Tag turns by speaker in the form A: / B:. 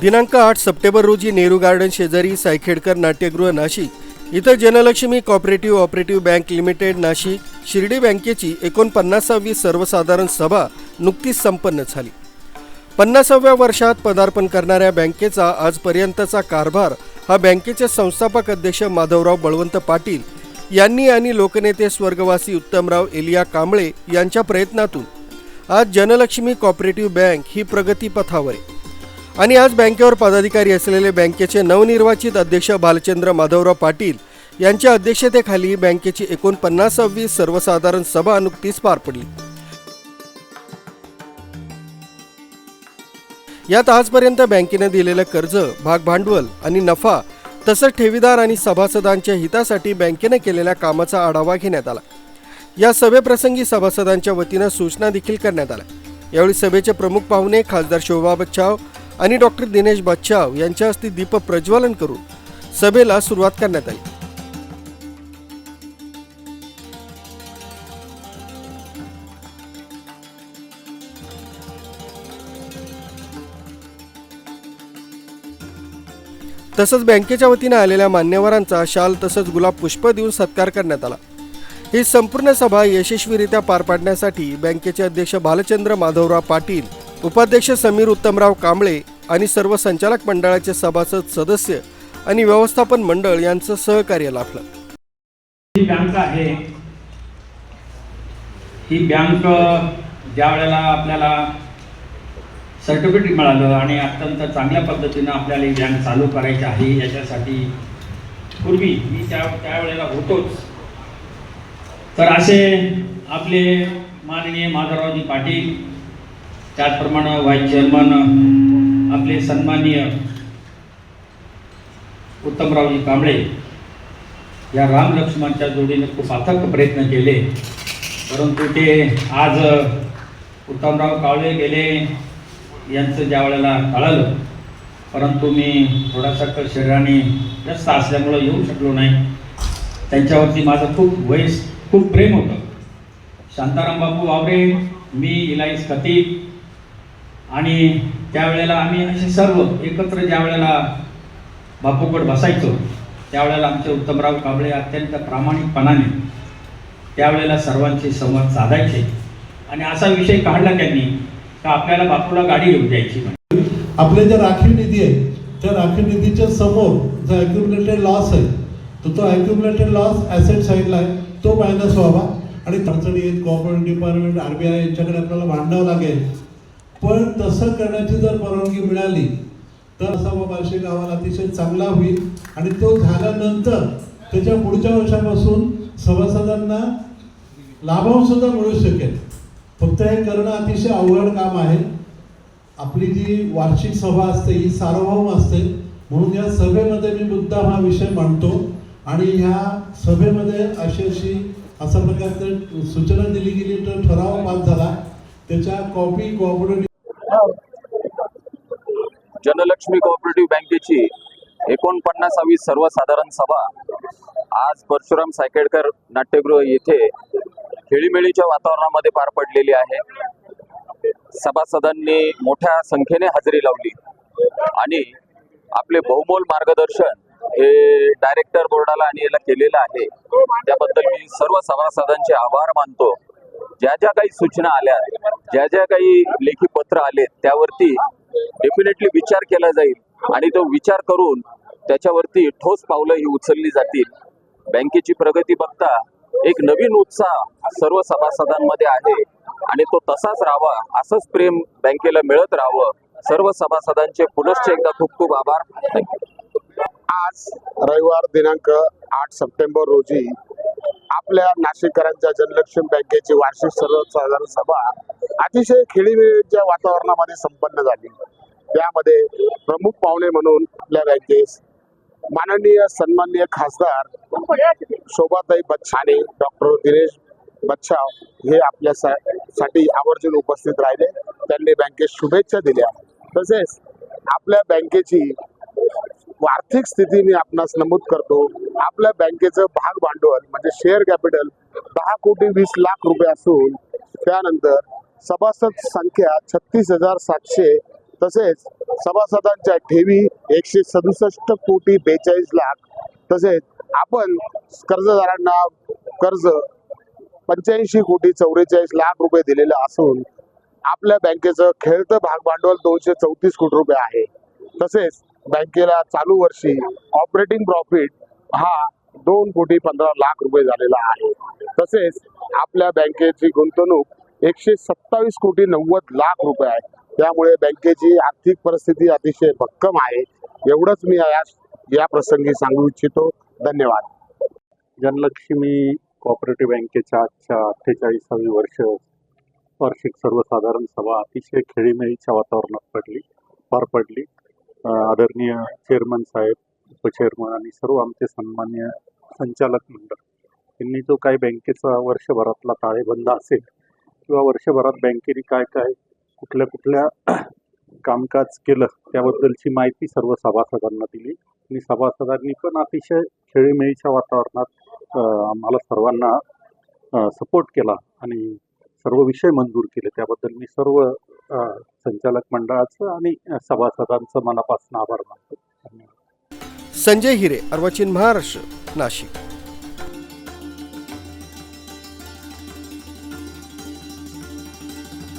A: दिनांक आठ सप्टेंबर रोजी नेहरू गार्डन शेजारी सायखेडकर नाट्यगृह नाशिक. इथं Janalakshmi cooperative operative bank limited Nashik Shirdi बँकेची एकोणपन्नासावी सर्वसाधारण सभा नुकतीच संपन्न झाली. पन्नासाव्या वर्षात पदार्पण करणाऱ्या बँकेचा आजपर्यंतचा कारभार हा बँकेचे संस्थापक अध्यक्ष माधवराव बळवंत पाटील यांनी आणि लोकनेते स्वर्गवासी उत्तमराव एलिया कांबळे यांच्या प्रयत्नातून आज जनलक्ष्मी कॉपरेटिव्ह बँक ही प्रगतीपथावर आहे आणि आज बँकेवर पदाधिकारी असलेले बँकेचे नवनिर्वाचित अध्यक्ष भालचंद्र माधवराव पाटील यांच्या अध्यक्षतेखाली बँकेची एकोणपन्नासावी सर्वसाधारण सभा नुकतीच पार पडली. यात आजपर्यंत बँकेने दिलेलं कर्ज भागभांडवल आणि नफा तसंच ठेवीदार आणि सभासदांच्या हितासाठी बँकेने केलेल्या कामाचा आढावा घेण्यात आला. या सभेप्रसंगी सभासदांच्या वतीनं सूचना देखील करण्यात आल्या. यावेळी सभेचे प्रमुख पाहुणे खासदार शोभा बच्छाव आणि डॉक्टर दिनेश बच्छाव यांच्या हस्ते दीप प्रज्वलन करून सभेला सुरुवात करण्यात आली. तसंच बँकेच्या वतीनं आलेल्या मान्यवरांचा शाल तसंच गुलाब पुष्प देऊन सत्कार करण्यात आला. ही संपूर्ण सभा यशस्वीरित्या पार पाडण्यासाठी बँकेचे अध्यक्ष भालचंद्र माधवराव पाटील उपाध्यक्ष समीर उत्तमराव कांबळे आणि सर्व संचालक मंडळाचे सभासद सदस्य आणि व्यवस्थापन मंडळ यांचं सहकार्य लाभलं.
B: ही बँक आहे. ही बँक ज्या वेळेला आपल्याला सर्टिफिकेट मिळालं आणि अत्यंत चांगल्या पद्धतीनं आपल्याला ही बँक चालू करायची आहे याच्यासाठी पूर्वी मी त्या त्यावेळेला होतोच. तर असे आपले माननीय माधवरावजी पाटील त्याचप्रमाणे व्हाईस चेअरमन आपले सन्माननीय उत्तमरावजी कांबळे या राम लक्ष्मणच्या जोडीने खूप अथक प्रयत्न केले. परंतु ते आज उत्तमराव कावळे गेले यांचं ज्या वेळेला कळालं परंतु मी थोडासा शरीराने व्यस्त असल्यामुळं येऊ शकलो नाही. त्यांच्यावरती माझं खूप वयस खूप प्रेम होतं. शांताराम बापू वावरे मी इलाईस खतीब. आणि त्यावेळेला आम्ही असे सर्व एकत्र ज्या वेळेला बापूकड बसायचो त्यावेळेला आमचे उत्तमराव कांबळे अत्यंत प्रामाणिकपणाने त्यावेळेला सर्वांचे संवाद साधायचे. आणि असा विषय काढला त्यांनी का आपल्याला बापूला गाडी घेऊन द्यायची
C: आपले जे राखीव निधी आहे त्या राखीव निधीच्या समोर जो अॅक्युमुलेटेड लॉस आहे तर तो अॅक्युमुलेटेड लॉस ॲसेट साईडला आहे. तो मायनस व्हावा आणि अडचणी आहेत government department R B I यांच्याकडे आपल्याला भांडावं लागेल. पण तसं करण्याची जर परवानगी मिळाली तर असा वार्षिक अहवाल अतिशय चांगला होईल. आणि तो झाल्यानंतर त्याच्या पुढच्या वर्षापासून सभासदांना लाभांशसुद्धा मिळू शकेल. फक्त हे करणं अतिशय अवघड काम आहे. आपली जी वार्षिक सभा असते ही सार्वभौम असते. म्हणून या सभेमध्ये मी मुद्दा हा विषय मांडतो. आणि ह्या सभेमध्ये अशी अशी अशा प्रकारचं सूचना दिली गेली तर ठराव पास झाला. त्याच्या कॉपी कॉपरेटिव्ह
D: जनलक्ष्मी कोऑपरेटिव्ह बँकेची एकोणपन्नासावी सर्वसाधारण सभा आज परशुराम सायकेडकर नाट्यगृह येथे खेळीमेळीच्या वातावरणामध्ये पार पडलेली आहे. सभासदांनी मोठ्या संख्येने हजेरी लावली आणि आपले बहुमोल मार्गदर्शन हे डायरेक्टर बोर्डाला आणि याला केलेलं आहे. त्याबद्दल मी सर्व सभासदांचे आभार मानतो. ज्या ज्या काही सूचना आल्या ज्या ज्या काही लेखी पत्र आले त्यावरती डेफिनेटली विचार केला जाईल आणि तो विचार करून त्याच्यावरती ठोस पावलं ही उचलली जातील. बँकेची प्रगती बघता एक नवीन उत्साह सर्व सभासदांमध्ये आहे आणि तो तसाच राहावा असंच प्रेम बँकेला मिळत राहावं. सर्व सभासदांचे पुनश्च एकदा खूप खूप आभार. थँक्यू.
E: आज रविवार दिनांक आठ सप्टेंबर रोजी आपल्या नाशिककरांच्या जनलक्ष्मी बँकेची वार्षिक सर्वसाधारण सभा अतिशय खेळीमेळीच्या वातावरणामध्ये संपन्न झाली. त्यामध्ये प्रमुख पाहुणे म्हणून आपल्या बँकेस माननीय सन्माननीय खासदार शोभाताई बच्चा आणि डॉक्टर दिनेश बच्छाव हे आपल्या सा- साठी आवर्जून उपस्थित राहिले. त्यांनी बँकेत शुभेच्छा दिल्या. तसेच आपल्या बँकेची आर्थिक स्थिती मी आपणास नमूद करतो. आपल्या बँकेचं भाग भांडवल म्हणजे शेअर कॅपिटल दहा कोटी वीस लाख रुपये असून त्यानंतर सभासद संख्या छत्तीस हजार सातशे तसेच सभासदांच्या ठेवी एकशे सदुसष्ट कोटी बेचाळीस लाख तसेच आपण कर्जदारांना कर्ज पंच्याऐंशी कोटी चौवेचाळीस लाख रुपये दिलेलं असून आपल्या बँकेचं खेळतं भाग भांडवल दोनशे चौतीस कोटी रुपये आहे. तसेच बँकेला चालू वर्षी ऑपरेटिंग प्रॉफिट हा दोन कोटी पंधरा लाख रुपये झालेला आहे. तसेच आपल्या बँकेची गुंतवणूक एकशे सत्तावीस कोटी नव्वद लाख रुपये आहे. त्यामुळे बँकेची आर्थिक परिस्थिती अतिशय भक्कम आहे. एवढंच मी या या प्रसंगी सांगू इच्छितो. धन्यवाद.
F: जनलक्ष्मी कॉपरेटिव्ह बँकेच्या आजच्या अठ्ठेचाळीसावी वर्ष वार्षिक सर्वसाधारण सभा अतिशय खेळीमेळीच्या वातावरणात पडली पार पडली. आदरणीय चेअरमन साहेब उपचेअरमन आणि सर्व आमचे सन्मान्य संचालक मंडळ यांनी जो काही बँकेचा वर्षभरातला ताळेबंद असेल किंवा वर्षभरात बँकेने काय काय कुठल्या कुठल्या कामकाज केलं त्याबद्दलची माहिती सर्व सभासदांना दिली. आणि सभासदांनी पण अतिशय खेळीमेळीच्या वातावरणात आम्हाला सर्वांना सपोर्ट केला आणि सर्व विषय मंजूर केले. त्याबद्दल मी सर्व संचालक मंडळाचं आणि सभासदांचं मनापासून आभार मानतो. धन्यवाद.
A: संजय हिरे अर्वाचीन महाराष्ट्र नाशिक.